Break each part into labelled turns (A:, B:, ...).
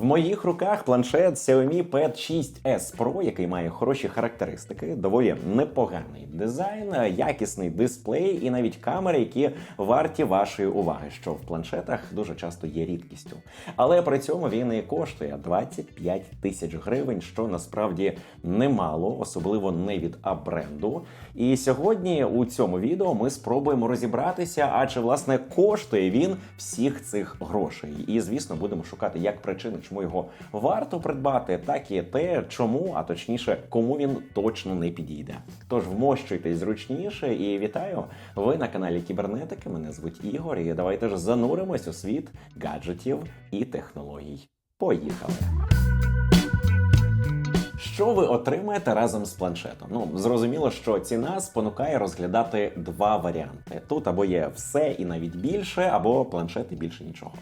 A: В моїх руках планшет Xiaomi Pad 6s Pro, який має хороші характеристики, доволі непоганий дизайн, якісний дисплей і навіть камери, які варті вашої уваги, що в планшетах дуже часто є рідкістю. Але при цьому він і коштує 25 тисяч гривень, що насправді немало, особливо не від А-бренду. І сьогодні у цьому відео ми спробуємо розібратися, а чи власне коштує він всіх цих грошей. І звісно, будемо шукати як причини, чому його варто придбати, так і те, чому, а точніше, кому він точно не підійде. Тож вмощуйтесь зручніше і вітаю! Ви на каналі Кібернетики. Мене звуть Ігор. І давайте ж зануримось у світ гаджетів і технологій. Поїхали! Що ви отримаєте разом з планшетом? Ну зрозуміло, що ціна спонукає розглядати два варіанти: тут або є все і навіть більше, або планшет і більше нічого.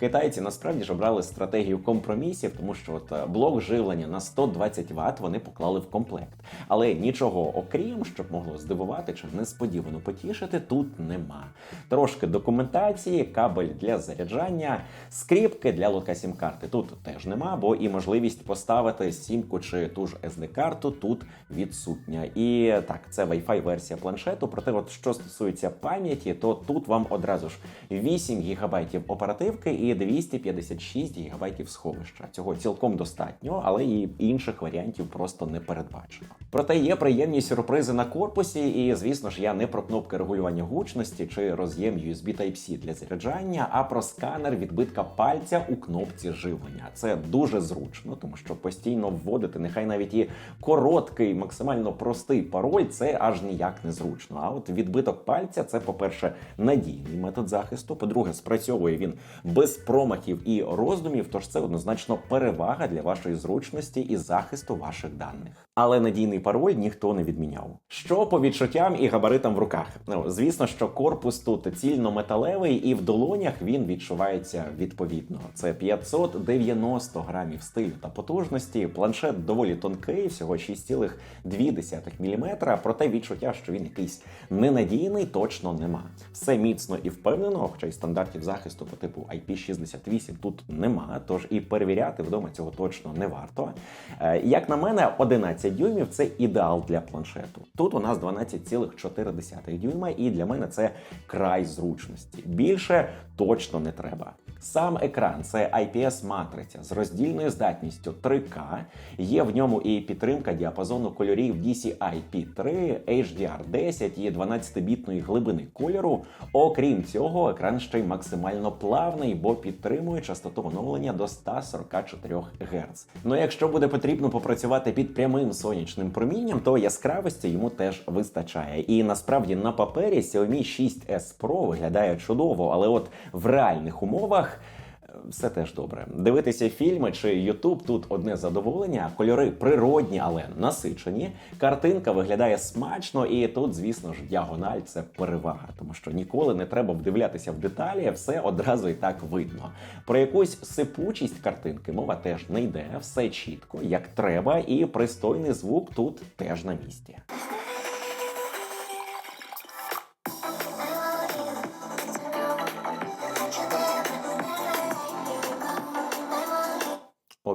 A: Китайці насправді ж обрали стратегію компромісів, тому що от е, блок живлення на 120 Вт вони поклали в комплект. Але нічого окрім, щоб могло здивувати чи несподівано потішити, тут нема. Трошки документації, кабель для заряджання, скріпки для лока сім-карти тут теж нема, бо і можливість поставити сімку чи ту ж SD-карту тут відсутня. І так, це Wi-Fi версія планшету. Проте, от що стосується пам'яті, то тут вам одразу ж 8 ГБ оперативки і 256 ГБ сховища. Цього цілком достатньо, але і інших варіантів просто не передбачено. Проте є приємні сюрпризи на корпусі, і звісно ж, я не про кнопки регулювання гучності чи роз'єм USB Type-C для заряджання, а про сканер відбитка пальця у кнопці живлення. Це дуже зручно, тому що постійно вводити, нехай навіть і короткий, максимально простий пароль, це аж ніяк не зручно. А от відбиток пальця це, по-перше, надійний метод захисту. По-друге, спрацьовує він без промахів і роздумів, тож це однозначно перевага для вашої зручності і захисту ваших даних. Але надійний пароль ніхто не відміняв. Що по відчуттям і габаритам в руках? Ну звісно, що корпус тут цільно-металевий, і в долонях він відчувається відповідно. Це 590 грамів стилю та потужності. Планшет доволі тонкий, всього 6,2 мм, проте відчуття, що він якийсь ненадійний, точно нема. Все міцно і впевнено, хоча й стандартів захисту по типу IP68 тут нема, тож і перевіряти вдома цього точно не варто. Е, Як на мене, 11 дюймів це ідеал для планшету. Тут у нас 12,4 дюйма, і для мене це край зручності. Більше точно не треба. Сам екран це IPS-матриця з роздільною здатністю 3К. Є в ньому і підтримка діапазону кольорів DCI-P3, HDR10 і 12-бітної глибини кольору. Окрім цього, екран ще й максимально плавний, бо підтримує частоту оновлення до 144 Гц. Ну якщо буде потрібно попрацювати під прямим сонячним промінням, то яскравості йому теж вистачає. І насправді на папері Xiaomi 6s Pro виглядає чудово, але от в реальних умовах. Все теж добре. Дивитися фільми чи Ютуб тут одне задоволення. Кольори природні, але насичені. Картинка виглядає смачно, і тут, звісно ж, діагональ це перевага, тому що ніколи не треба вдивлятися в деталі, все одразу і так видно. Про якусь сипучість картинки мова теж не йде, все чітко, як треба, і пристойний звук тут теж на місці.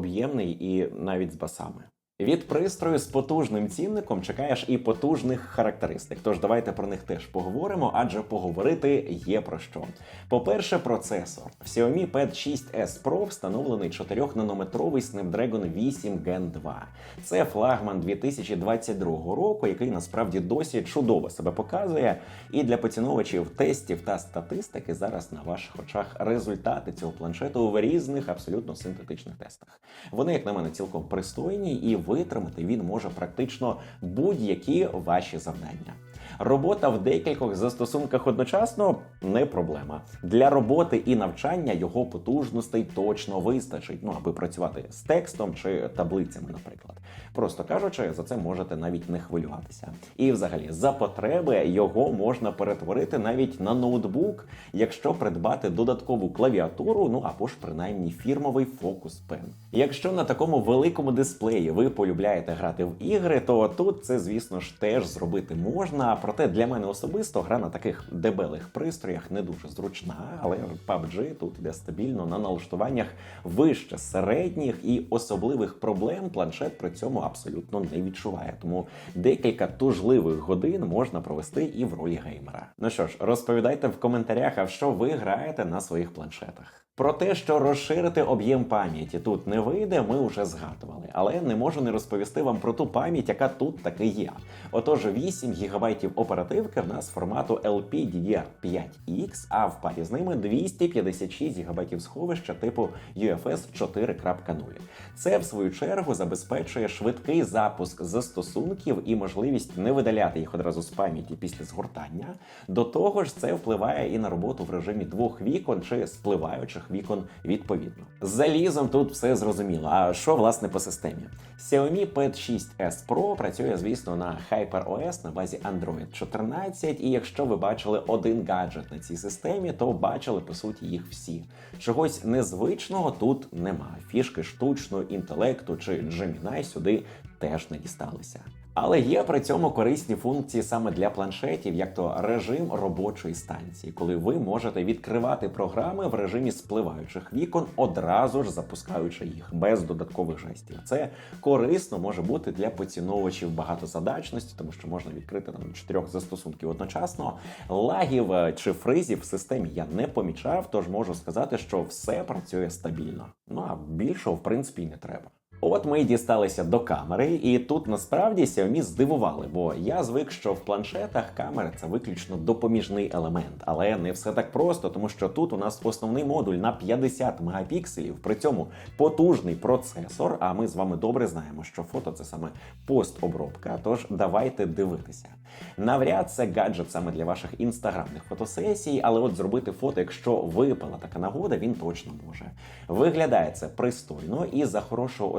A: Об'ємний і навіть з басами. Від пристрою з потужним цінником чекаєш і потужних характеристик. Тож давайте про них теж поговоримо, адже поговорити є про що. По-перше, процесор. В Xiaomi Pad 6s Pro встановлений 4-нанометровий Snapdragon 8 Gen 2. Це флагман 2022 року, який насправді досі чудово себе показує. І для поціновувачів тестів та статистики зараз на ваших очах результати цього планшету в різних абсолютно синтетичних тестах. Вони, як на мене, цілком пристойні і витримати він може практично будь-які ваші завдання. Робота в декількох застосунках одночасно не проблема. Для роботи і навчання його потужностей точно вистачить, ну аби працювати з текстом чи таблицями, наприклад. Просто кажучи, за це можете навіть не хвилюватися. І взагалі, за потреби його можна перетворити навіть на ноутбук, якщо придбати додаткову клавіатуру, ну або ж принаймні фірмовий фокус пен. Якщо на такому великому дисплеї ви полюбляєте грати в ігри, то тут це, звісно ж, теж зробити можна. Проте для мене особисто гра на таких дебелих пристроях не дуже зручна, але PUBG тут іде стабільно на налаштуваннях вище середніх і особливих проблем планшет при цьому абсолютно не відчуває. Тому декілька тужливих годин можна провести і в ролі геймера. Ну що ж, розповідайте в коментарях, а що ви граєте на своїх планшетах. Про те, що розширити об'єм пам'яті тут не вийде, ми вже згадували, але не можу не розповісти вам про ту пам'ять, яка тут таки є. Отож, 8 ГБ оперативки в нас формату LPDDR5X, а в парі з ними 256 ГБ сховища типу UFS 4.0. Це в свою чергу забезпечує швидкий запуск застосунків і можливість не видаляти їх одразу з пам'яті після згортання. До того ж, це впливає і на роботу в режимі двох вікон чи спливаючих вікон відповідно. З залізом тут все зрозуміло. А що власне по системі? Xiaomi Pad 6s Pro працює, звісно, на HyperOS на базі Android 14, і якщо ви бачили один гаджет на цій системі, то бачили по суті їх всі. Чогось незвичного тут немає. Фішки штучного інтелекту чи Gemini сюди теж не дісталися. Але є при цьому корисні функції саме для планшетів, як то режим робочої станції, коли ви можете відкривати програми в режимі спливаючих вікон, одразу ж запускаючи їх без додаткових жестів. Це корисно може бути для поціновувачів багатозадачності, тому що можна відкрити там чотирьох застосунків одночасно. Лагів е, чи фризів в системі я не помічав, тож можу сказати, що все працює стабільно. Ну а більшого в принципі й не треба. От ми й дісталися до камери, і тут насправді Xiaomi здивували, бо я звик, що в планшетах камера це виключно допоміжний елемент, але не все так просто, тому що тут у нас основний модуль на 50 мегапікселів, при цьому потужний процесор. А ми з вами добре знаємо, що фото це саме постобробка. Тож давайте дивитися. Навряд це гаджет саме для ваших інстаграмних фотосесій, але от зробити фото, якщо випала така нагода, він точно може. Виглядає це пристойно і за хорошого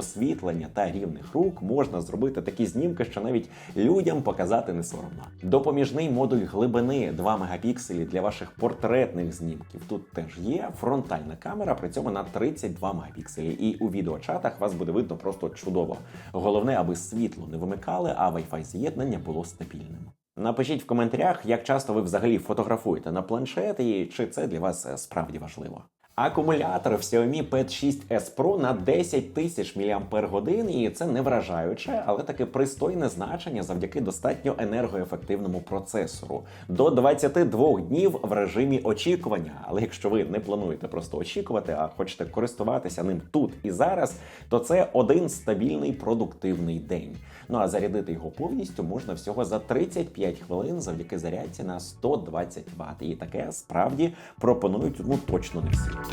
A: та рівних рук можна зробити такі знімки, що навіть людям показати не соромно. Допоміжний модуль глибини 2 мегапікселі для ваших портретних знімків тут теж є. Фронтальна камера, при цьому на 32 мегапікселі. І у відеочатах вас буде видно просто чудово. Головне, аби світло не вимикали, а Wi-Fi з'єднання було стабільним. Напишіть в коментарях, як часто ви взагалі фотографуєте на планшет, і чи це для вас е, справді важливо. Акумулятор в Xiaomi Pad 6s Pro на 10 тисяч мАч, і це не вражаюче, але таке пристойне значення завдяки достатньо енергоефективному процесору. До 22 днів в режимі очікування. Але якщо ви не плануєте просто очікувати, а хочете користуватися ним тут і зараз, то це один стабільний продуктивний день. Ну а зарядити його повністю можна всього за 35 хвилин завдяки зарядці на 120 Вт. І таке справді пропонують ну точно не всі.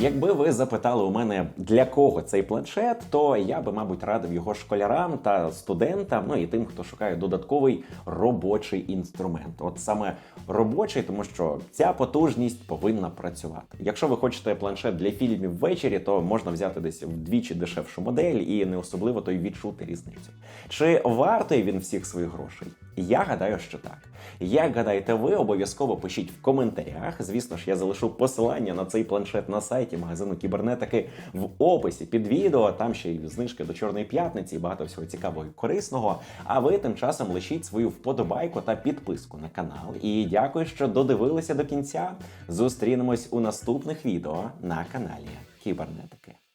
A: Якби ви запитали у мене для кого цей планшет, то я би, мабуть, радив його школярам та студентам, ну і тим, хто шукає додатковий робочий інструмент. От саме робочий, тому що ця потужність повинна працювати. Якщо ви хочете планшет для фільмів ввечері, то можна взяти десь вдвічі дешевшу модель і не особливо то й відчути різницю. Чи вартий він всіх своїх грошей? Я гадаю, що так. Як гадаєте, ви обов'язково пишіть в коментарях. Звісно ж, я залишу посилання на цей планшет на сайті магазину кібернетики в описі під відео. Там ще й знижки до Чорної п'ятниці і багато всього цікавого і корисного. А ви тим часом лишіть свою вподобайку та підписку на канал. І дякую, що додивилися до кінця. Зустрінемось у наступних відео на каналі Кібернетики.